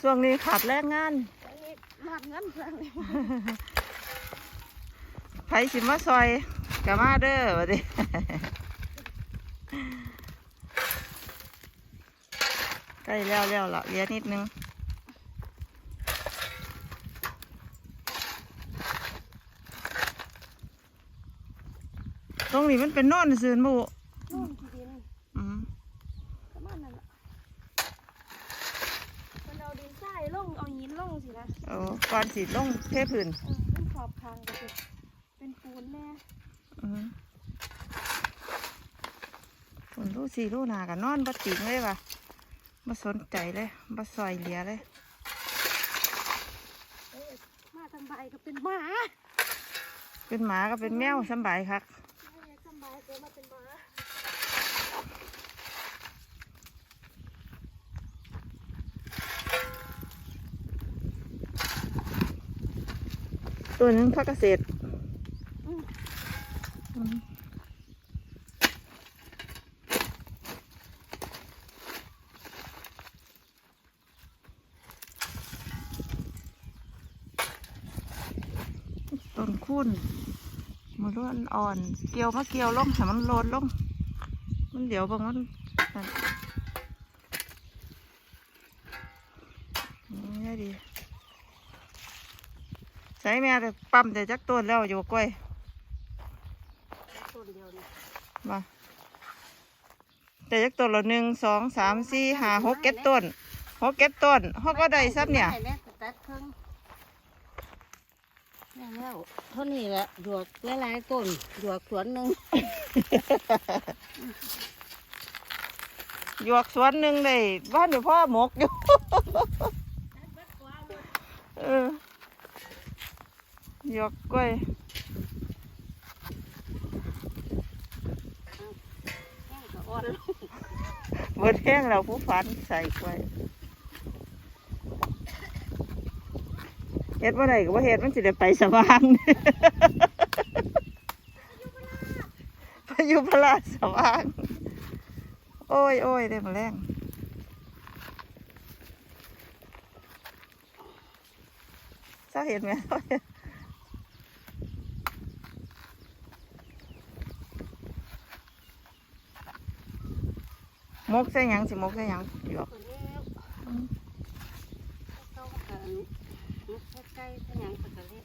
ช่วงนี้ขาดแรงงานอันนี้มากเงินเพิ่นเลยไผสิมาซอยกะมาเด้อวะดิใกล้แล้วแล้วละเหลือนิดนึงตรงนี้มันเป็นโนอนซื่นหมู นู่นที่ดิน อืม ประมาณนั้นล่ะมันเอา ดินทรายลงเอาหินลงสินะเอาก่อนสีลงเทพื้นเออเป็นขอบคางก็สิเป็นปูนแน่อืมคนรู้สีรู้หนากันนอนบัติงเลยว่ะมาสนใจเลยมาซอยเหลียเลยเอ้ยมาทำใบก็เป็นหมา เป็นหมาก็เป็นแมวสำบายคักไม่ได้ทำใบเกิดมาเป็นหมา ตัวนึงพักเกษตรต้นคุ้นมันร้อนอ่อน เกี่ยวมาเกี่ยวลงให้มันโลดลง มันเดี๋ยวบางมันนั่นนี่ดี ใส่แม่แต่ปั๊มแต่จักต้นแล้วอยู่กล้วยต้นเดียวนี่มาแต่จักต้นละหนึ่งสองสามสี่ห้าหกเก็ดต้นหกเก็ดต้นเขาก็ได้ซับเนี่ยได้แล้วตัดครึ่งได้แล้วเท่านี้แหละหยวกหลายๆต้นหยวกสวนหนึ่งหยวกสวนหนึ่งเลยบ้านเดี๋ยวพ่อหมกอยู่เออห ยวกกล้วยแห้งก็อ่อนเบิดแห้งเราผู้ฝันใส่กล้วยเฮ็ดว่าไรก็ว่าเฮ็ดมันสิได้ไปสว่างพายุพลาสว่าง โอ้ยโอ้ยได้มาแรงเจ้าเห็นไหม มกใส่หยังสิมกใส่หยังหยอกคนนี้ต้องกันใกล้ๆเป็นอย่าง